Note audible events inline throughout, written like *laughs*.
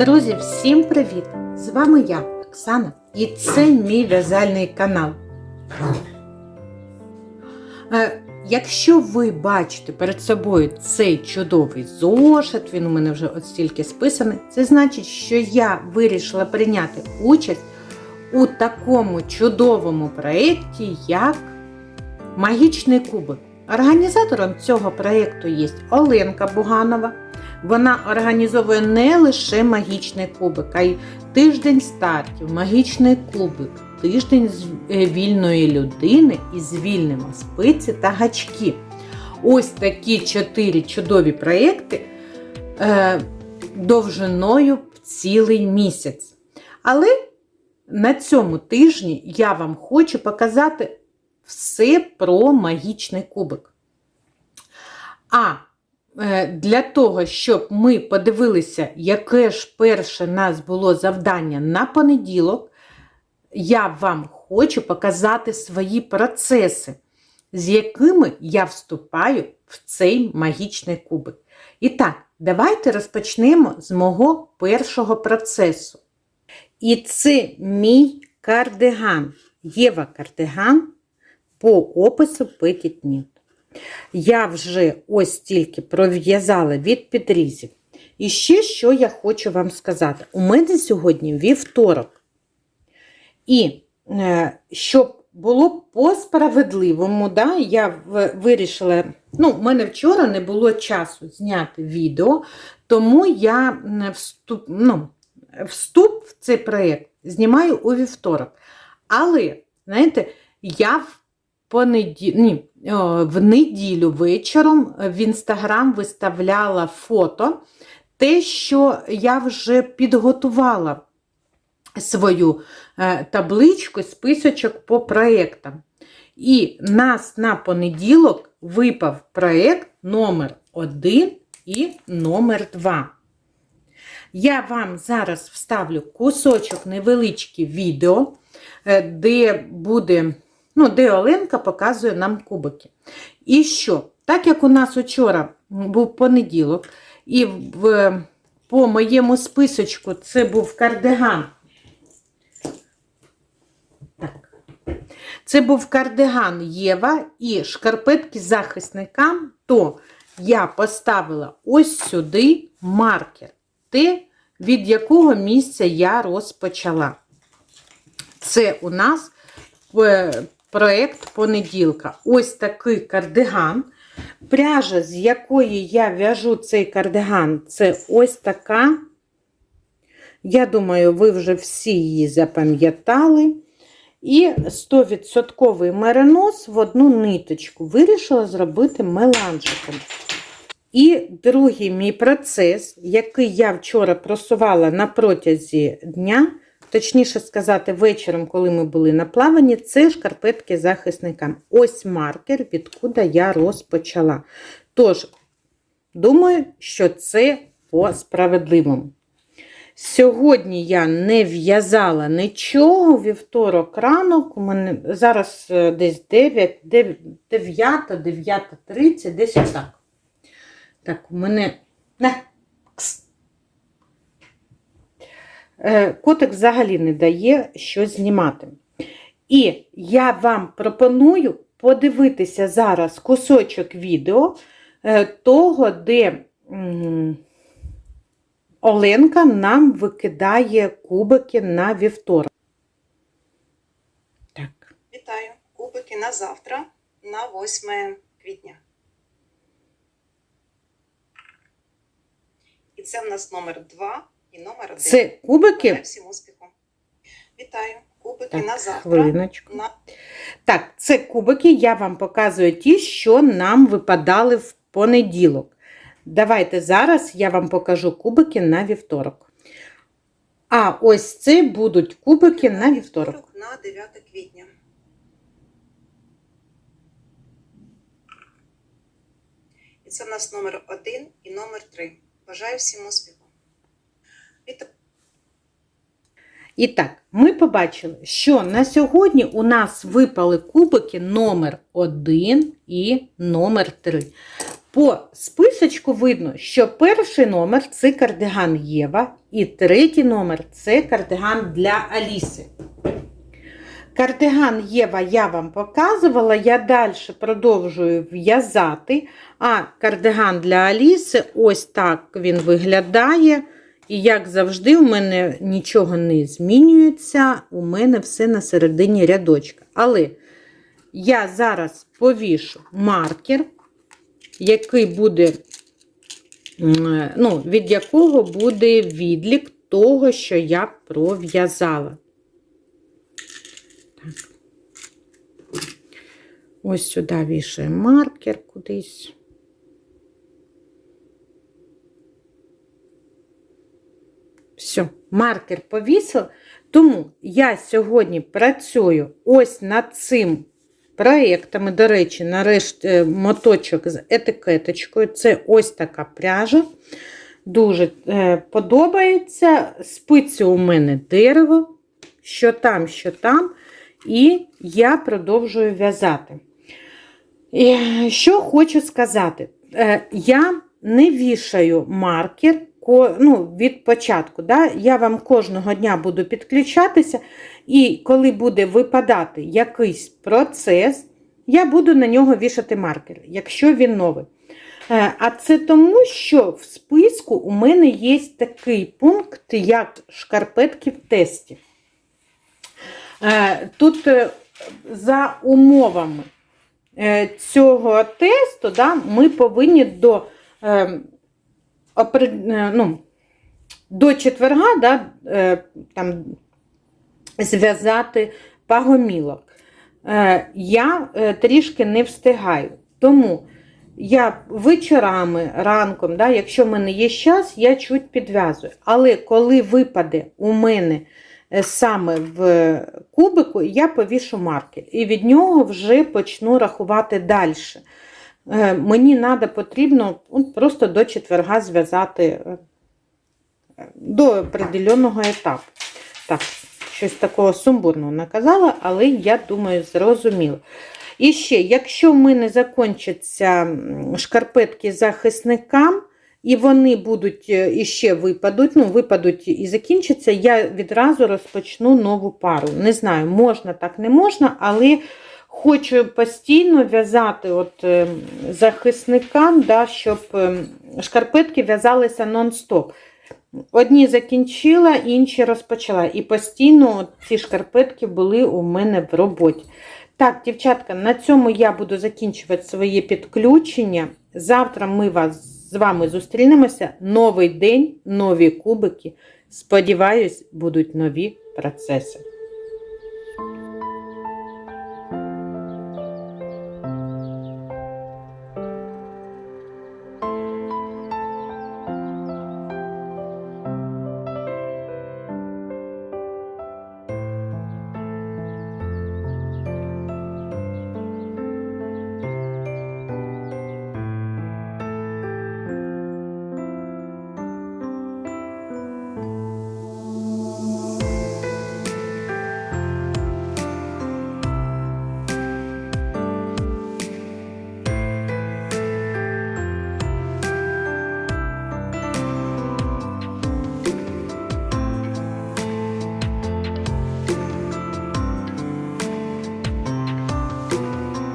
Друзі, всім привіт! З вами я, Оксана, і це мій в'язальний канал. Е, Якщо ви бачите перед собою цей чудовий зошит, він у мене вже от стільки списаний, це значить, що я вирішила прийняти участь у такому чудовому проєкті, як Магічний кубик. Організатором цього проєкту є Оленка Буганова. Вона організовує не лише магічний кубик, а й тиждень стартів, магічний кубик, тиждень з- е, вільної людини із вільними спиці та гачки. Ось такі чотири чудові проєкти е, довжиною в цілий місяць. Але на цьому тижні я вам хочу показати все про магічний кубик. А для того, щоб ми подивилися, яке ж перше нас було завдання на понеділок, я вам хочу показати свої процеси, з якими я вступаю в цей магічний кубик. І так, давайте розпочнемо з мого першого процесу. І це мій кардиган. Єва кардиган по опису Knit. Я вже ось тільки пров'язала від підрізів. І ще що я хочу вам сказати. У мене сьогодні вівторок. І е, щоб було по справедливому, да, я вирішила, ну, в мене вчора не було часу зняти відео, тому я вступ, ну, вступ в цей проєкт знімаю у вівторок. Але, знаєте, я в. Ні, в неділю вечором в інстаграм виставляла фото, те, що я вже підготувала свою е, табличку, списочок по проєктам. І нас на понеділок випав проєкт номер 1 і номер 2. Я вам зараз вставлю кусочок невеличке відео, е, де буде, ну, де Оленка показує нам кубики. І що? Так як у нас вчора був понеділок, і в, по моєму списочку це був кардиган. Так. Це був кардиган Єва і шкарпетки захисникам, то я поставила ось сюди маркер, те, від якого місця я розпочала. Це у нас е, проєкт понеділка. Ось такий кардиган. Пряжа, з якої я в'яжу цей кардиган, це ось така. Я думаю, ви вже всі її запам'ятали. І 100% меринос в одну ниточку. Вирішила зробити меланжиком. І другий мій процес, який я вчора просувала на протязі дня, точніше сказати, вечором, коли ми були на плаванні, це шкарпетки захисникам. Ось маркер, відкуди я розпочала. Тож, думаю, що це по справедливому. Сьогодні я не в'язала нічого, вівторок ранок, у мене зараз е, десь 9, 9, 9, 9.30, десь отак. Так, у мене. Не. Кс. Е, Котик взагалі не дає щось знімати. І я вам пропоную подивитися зараз кусочок відео е, того, де Оленка нам викидає кубики на вівторок. Так. Вітаю! Кубики на завтра, на 8 квітня. І це в нас номер 2 і номер 1. Це кубики. всім успіху. Вітаю! Кубики Так, на завтра. хвилиночку. На... Так, це кубики. Я вам показую ті, що нам випадали в понеділок. Давайте зараз я вам покажу кубики на вівторок. А ось це будуть кубики на вівторок. На 9 квітня. І це в нас номер 1 і номер 3. Бажаю всім успіху. І так, ми побачили, що на сьогодні у нас випали кубики номер 1 і номер 3. По списочку видно, що перший номер це кардиган Єва, і третій номер це кардиган для Аліси. Кардиган Єва я вам показувала, я далі продовжую в'язати, а кардиган для Аліси ось так він виглядає. І як завжди, у мене нічого не змінюється, у мене все на середині рядочка. Але я зараз повішу маркер, який буде, ну, від якого буде відлік того, що я пров'язала. Ось сюди вішаємо маркер кудись. Все, маркер повісила. Тому я сьогодні працюю ось над цим проєктами. До речі, нарешті моточок з етикеточкою. Це ось така пряжа. Дуже е, подобається. Спиці у мене дерево, що там, що там. І я продовжую в'язати. Що хочу сказати, Е, я не вішаю маркер ну, від початку. Да? Я вам кожного дня буду підключатися, і коли буде випадати якийсь процес, я буду на нього вішати маркер, якщо він новий. Е, А це тому, що в списку у мене є такий пункт, як шкарпетки в тесті. Е, Тут е, за умовами цього тесту да, ми повинні до, е, опри- е, ну, до четверга да, е, там, зв'язати пагомілок. Е, Я е, трішки не встигаю. Тому я вечорами, ранком, да, якщо в мене є час, я чуть підв'язую. Але коли випаде у мене е, саме в кубику, я повішу маркер. І від нього вже почну рахувати далі. Е, Мені надо, потрібно просто до четверга зв'язати е, до определеного етапу. Так, щось такого сумбурного наказала, але я думаю, зрозуміло. І ще, якщо в мене закінчаться шкарпетки захисникам, і вони будуть е, іще випадуть, ну, випадуть і закінчаться, я відразу розпочну нову пару. Не знаю, можна так, не можна, але хочу постійно в'язати от, е, захисникам, да, щоб е, шкарпетки в'язалися нон-стоп. Одні закінчила, інші розпочала. І постійно ці шкарпетки були у мене в роботі. Так, дівчатка, на цьому я буду закінчувати своє підключення. Завтра ми вас, з вами зустрінемося. Новий день, нові кубики. Сподіваюсь, будуть нові процеси.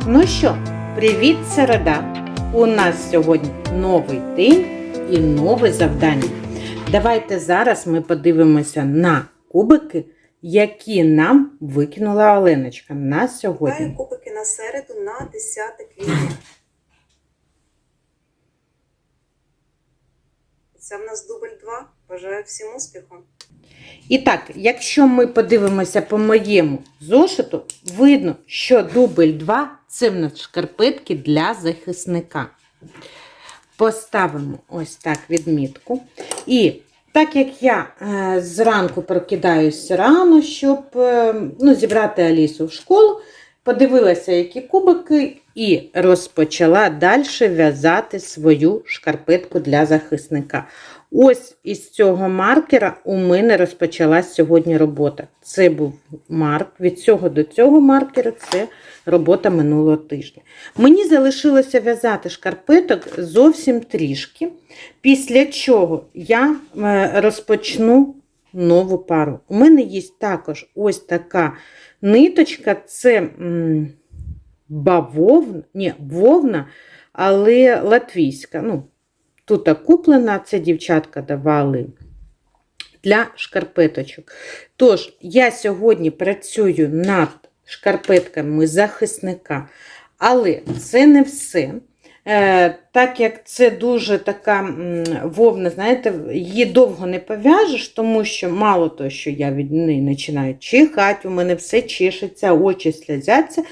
Ну що, привіт, середа! У нас сьогодні новий день і нове завдання. Давайте зараз ми подивимося на кубики, які нам викинула Оленочка на сьогодні. Граю кубики на середу на 10 квітня. Це в нас дубль 2. Бажаю всім успіху. І так, якщо ми подивимося по моєму зошиту, видно, що дубль 2 це в нас шкарпетки для захисника. Поставимо ось так відмітку. І так як я е, зранку прокидаюсь рано, щоб е, ну, зібрати Алісу в школу, подивилася, які кубики, і розпочала далі в'язати свою шкарпетку для захисника. Ось із цього маркера у мене розпочалась сьогодні робота. Це був марк. Від цього до цього маркера це робота минулого тижня. Мені залишилося в'язати шкарпеток зовсім трішки, після чого я е, розпочну нову пару. У мене є також ось така ниточка, це бавовна, ні, вовна, але латвійська. Ну, тут куплена, це дівчатка давали для шкарпеточок. Тож, я сьогодні працюю над шкарпетками захисника, але це не все. Е, так як це дуже така вовна, знаєте, її довго не пов'яжеш, тому що мало того, що я від неї починаю чихати, у мене все чешеться, очі сльозяться.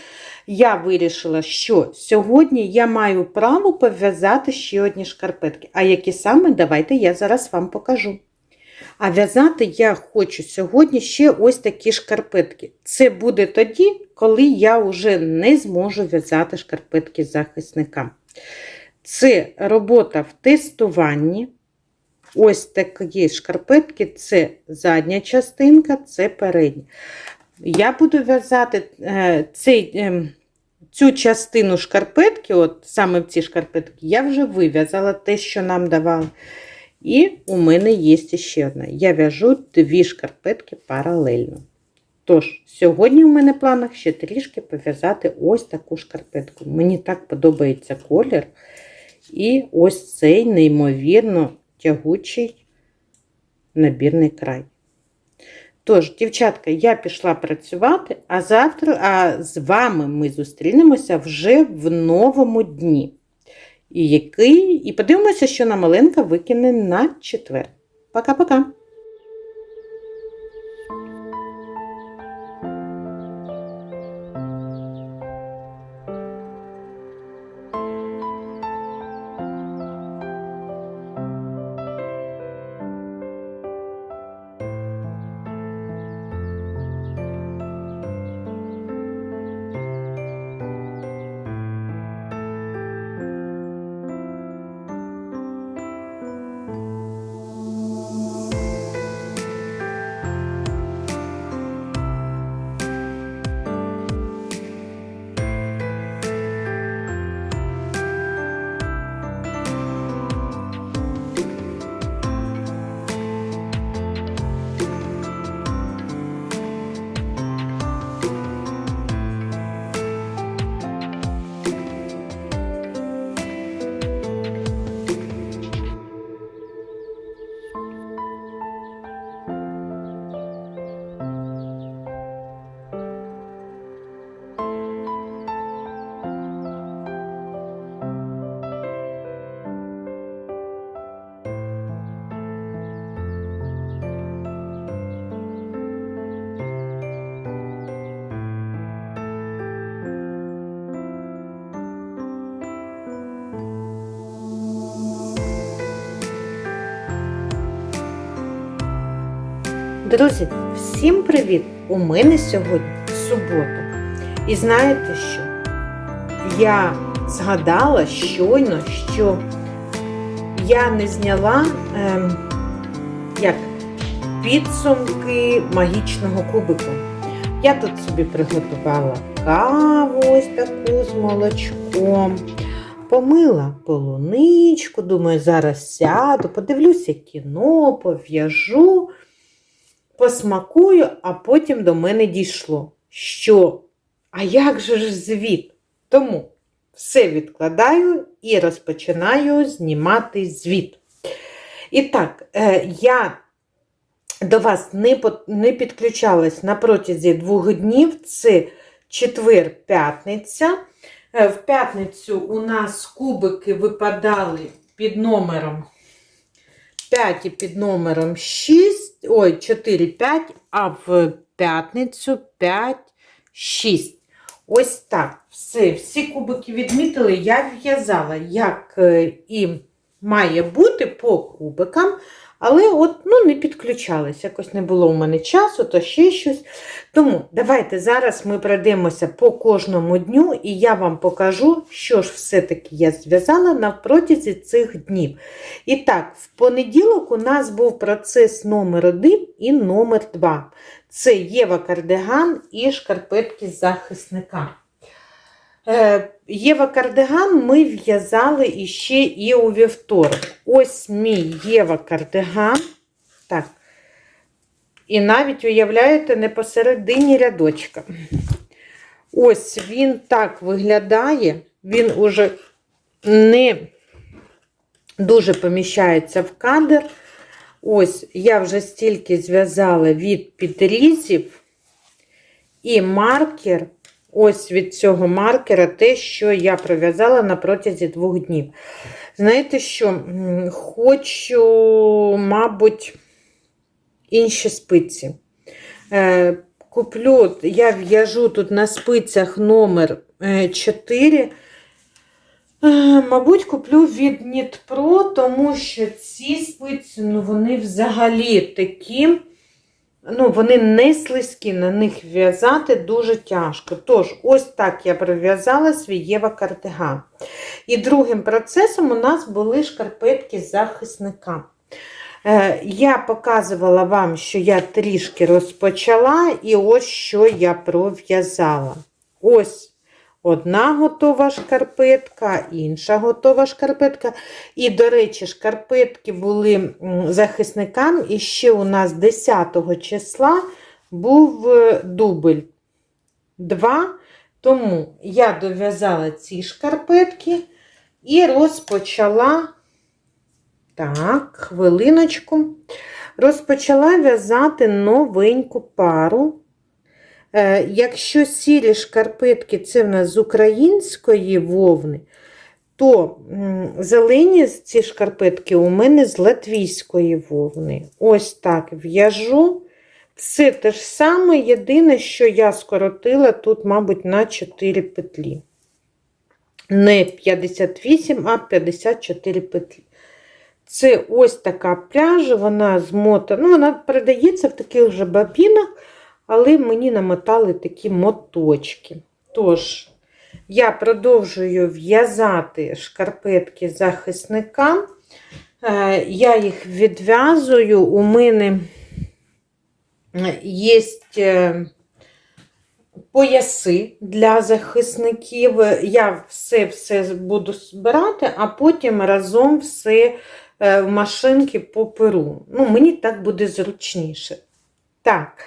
Я вирішила, що сьогодні я маю право пов'язати ще одні шкарпетки. А які саме, давайте я зараз вам покажу. А в'язати я хочу сьогодні ще ось такі шкарпетки. Це буде тоді, коли я вже не зможу в'язати шкарпетки захисника. Це робота в тестуванні. Ось такі шкарпетки це задня частинка, це передня. Я буду в'язати е, цей, е, цю частину шкарпетки, от саме в ці шкарпетки, я вже вив'язала те, що нам давали. І у мене є ще одна. Я в'яжу дві шкарпетки паралельно. Тож, сьогодні у мене в планах ще трішки пов'язати ось таку шкарпетку. Мені так подобається колір. І ось цей неймовірно тягучий набірний край. Тож, дівчатка, я пішла працювати, а завтра а з вами ми зустрінемося вже в новому дні. І, який, і подивимося, що нам Оленка викине на четвер. Пока-пока! Друзі, всім привіт! У мене сьогодні субота. І знаєте що? Я згадала щойно, що я не зняла ем, як, підсумки магічного кубику. Я тут собі приготувала каву ось таку з молочком. Помила полуничку, думаю, зараз сяду, подивлюся кіно, пов'яжу посмакую, а потім до мене дійшло, що, а як же ж звіт? Тому все відкладаю і розпочинаю знімати звіт. І так, е, я до вас не, підключалась на протязі двох днів. Це четвер-п'ятниця. Е, В п'ятницю у нас кубики випадали під номером 5 під номером 6, ой, 4, 5, а в п'ятницю 5, 6. Ось так. Все, всі кубики відмітили, я в'язала, як е, і має бути по кубикам, Але от ну, не підключались, якось не було у мене часу, то ще щось. Тому давайте зараз ми пройдемося по кожному дню, і я вам покажу, що ж все-таки я зв'язала на протязі цих днів. І так, в понеділок у нас був процес номер 1 і номер 2. Це Єва кардиган і шкарпетки захисника. Е, Єва кардиган ми в'язали іще і у вівторок. Ось мій Єва кардиган. Так. І навіть уявляєте, не посередині рядочка. Ось він так виглядає. Він уже не дуже поміщається в кадр. Ось я вже стільки зв'язала від підрізів і маркер. Ось від цього маркера те, що я пров'язала на протязі двох днів. Знаєте що? Хочу, мабуть, інші спиці. Е, Куплю, я в'яжу тут на спицях номер 4. Мабуть, куплю від Нітпро, тому що ці спиці, ну, вони взагалі такі, ну, вони не слизькі, на них в'язати дуже тяжко. Тож, ось так я пров'язала свій Єва кардиган. І другим процесом у нас були шкарпетки захисника. Е, Я показувала вам, що я трішки розпочала, і ось що я пров'язала. Ось одна готова шкарпетка, інша готова шкарпетка. І, до речі, шкарпетки були захисникам, і ще у нас 10 числа був е, дубль 2. Тому я дов'язала ці шкарпетки і розпочала. Так, хвилиночку. Розпочала в'язати новеньку пару. Е, якщо сірі шкарпетки це в нас з української вовни, то зелені ці шкарпетки у мене з латвійської вовни. Ось так в'яжу. Все те ж саме, єдине, що я скоротила тут, мабуть, на 4 петлі. Не 58, а 54 петлі. Це ось така пряжа, вона змотана. Ну, вона передається в таких же бабінах, але мені намотали такі моточки. Тож, я продовжую в'язати шкарпетки захисника. Е, Я їх відв'язую. У мене є пояси для захисників. Я все-все буду збирати, а потім разом все е, в машинки поперу. Ну, мені так буде зручніше. Так,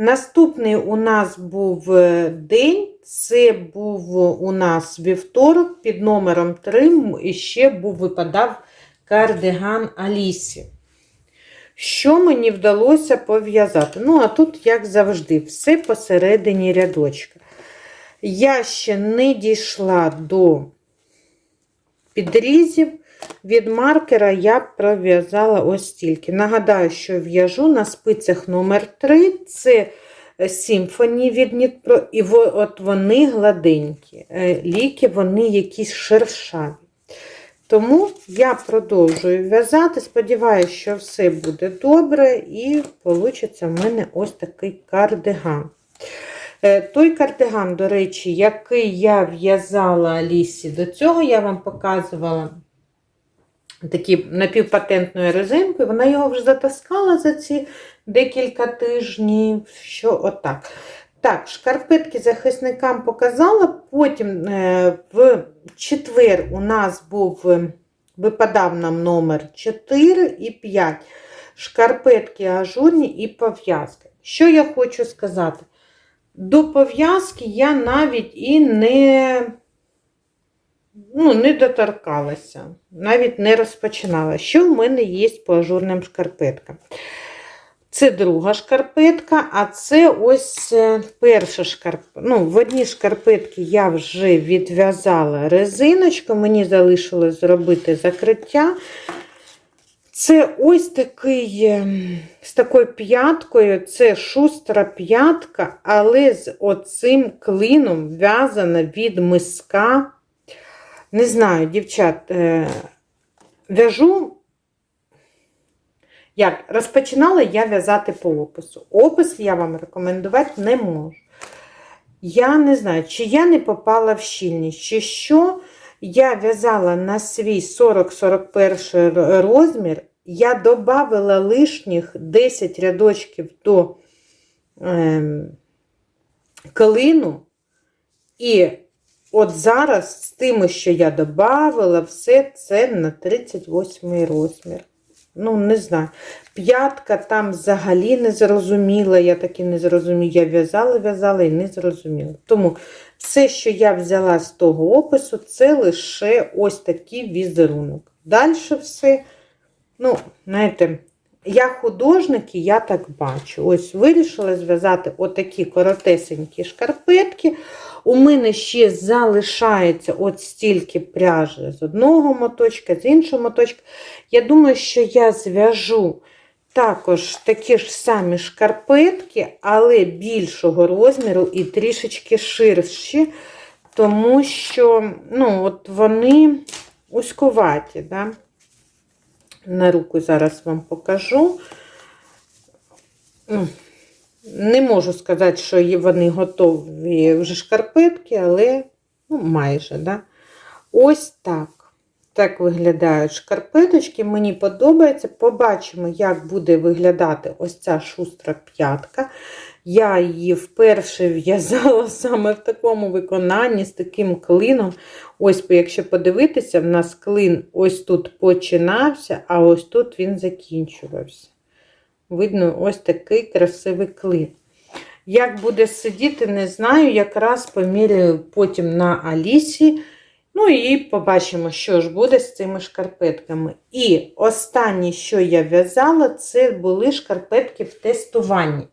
наступний у нас був е, день. Це був у нас вівторок під номером 3, і ще був випадав кардиган Алісі. Що мені вдалося пов'язати? Ну, а тут, як завжди, все посередині рядочка. Я ще не дійшла до підрізів. Від маркера я пров'язала ось стільки. Нагадаю, що в'яжу на спицях номер 3 це Сімфоні від Нітпро, і от вони гладенькі. Е, Ліки, вони якісь шершаві. Тому я продовжую в'язати. Сподіваюся, що все буде добре, і вийде в мене ось такий кардиган. Е, Той кардиган, до речі, який я в'язала Алісі, до цього я вам показувала такі напівпатентною резинкою. Вона його вже затаскала за ці декілька тижнів. Що отак. Так, шкарпетки захисникам показала. Потім е, в четвер у нас був, е, випадав нам номер 4 і 5. Шкарпетки ажурні і пов'язки. Що я хочу сказати? До пов'язки я навіть і не, ну, не доторкалася, навіть не розпочинала. Що в мене є по ажурним шкарпеткам? Це друга шкарпетка, а це ось е, перша шкарпетка. Ну, в одній шкарпетці я вже відв'язала резиночку, мені залишилось зробити закриття. Це ось такий, е, з такою п'яткою, це шустра п'ятка, але з оцим клином в'язана від миска. Не знаю, дівчат, е, в'яжу Як розпочинала я в'язати по опису. Опис я вам рекомендувати не можу. Я не знаю, чи я не попала в щільність, чи що. Я в'язала на свій 40-41 розмір. Я додавала лишніх 10 рядочків до ем, клину. І от зараз з тим, що я додавала, все це на 38 розмір. Ну, не знаю. П'ятка там взагалі не зрозуміла, я так і не зрозуміла. Я в'язала, в'язала і не зрозуміла. Тому все, що я взяла з того опису, це лише ось такий візерунок. Далі все, ну, знаєте, я художник і я так бачу. Ось вирішила зв'язати отакі коротесенькі шкарпетки. У мене ще залишається от стільки пряжі з одного моточка, з іншого моточка. Я думаю, що я зв'яжу також такі ж самі шкарпетки, але більшого розміру і трішечки ширші, тому що ну, от вони узькуваті. Да? На руку зараз вам покажу. Не можу сказати, що вони готові вже шкарпетки, але ну, майже. Да? Ось так. Так виглядають шкарпеточки. Мені подобається. Побачимо, як буде виглядати ось ця шустра п'ятка. Я її вперше в'язала *laughs* саме в такому виконанні, з таким клином. Ось, якщо подивитися, в нас клин ось тут починався, а ось тут він закінчувався. Видно, ось такий красивий клин. Як буде сидіти, не знаю. Якраз поміряю потім на Алісі. Ну і побачимо, що ж буде з цими шкарпетками. І останнє, що я в'язала, це були шкарпетки в тестуванні.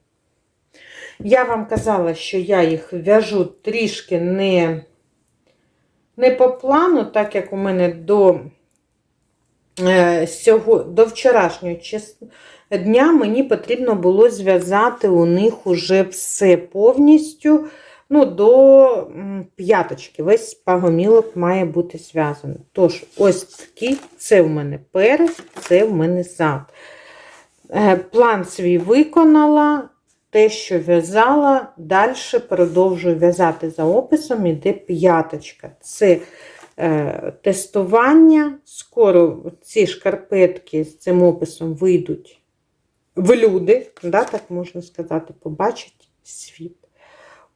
Я вам казала, що я їх в'яжу трішки не, не по плану, так як у мене до, е, до вчорашнього дня мені потрібно було зв'язати у них уже все повністю. Ну, до п'яточки. Весь пагомілок має бути зв'язаний. Тож, ось такий, це в мене перед, це в мене зад. Е, План свій виконала. Те, що в'язала, далі продовжую в'язати за описом, іде п'яточка. Це е, тестування. Скоро ці шкарпетки з цим описом вийдуть в люди, да, так можна сказати, побачать світ.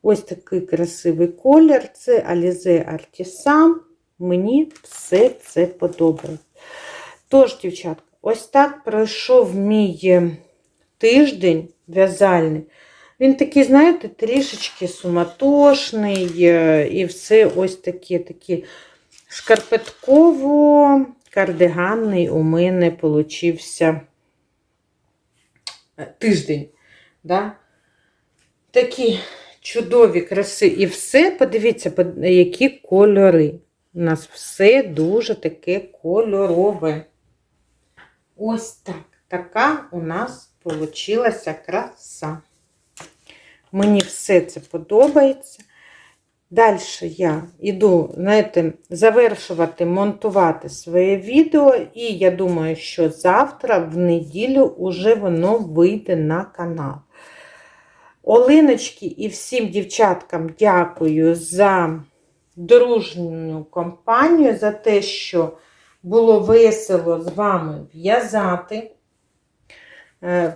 Ось такий красивий колір. Це Alize Artisan. Мені все це подобається. Тож, дівчатка, ось так пройшов мій е, тиждень в'язальний. Він такий, знаєте, трішечки суматошний е, і все ось таке, такі шкарпетково-кардиганний у мене получився е, тиждень. Да? Такі чудові краси і все. Подивіться, які кольори. У нас все дуже таке кольорове. Ось так. Така у нас получилася краса. Мені все це подобається. Далі я йду, знаєте, завершувати, монтувати своє відео, і я думаю, що завтра, в неділю, уже воно вийде на канал. Олиночки і всім дівчаткам дякую за дружню компанію, за те, що було весело з вами в'язати. Е,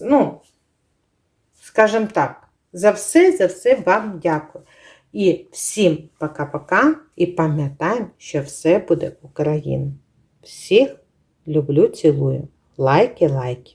Ну, скажімо так, за все, за все вам дякую. І всім пока-пока. І пам'ятаємо, що все буде Україна. Всіх люблю, цілую. Лайки, лайки.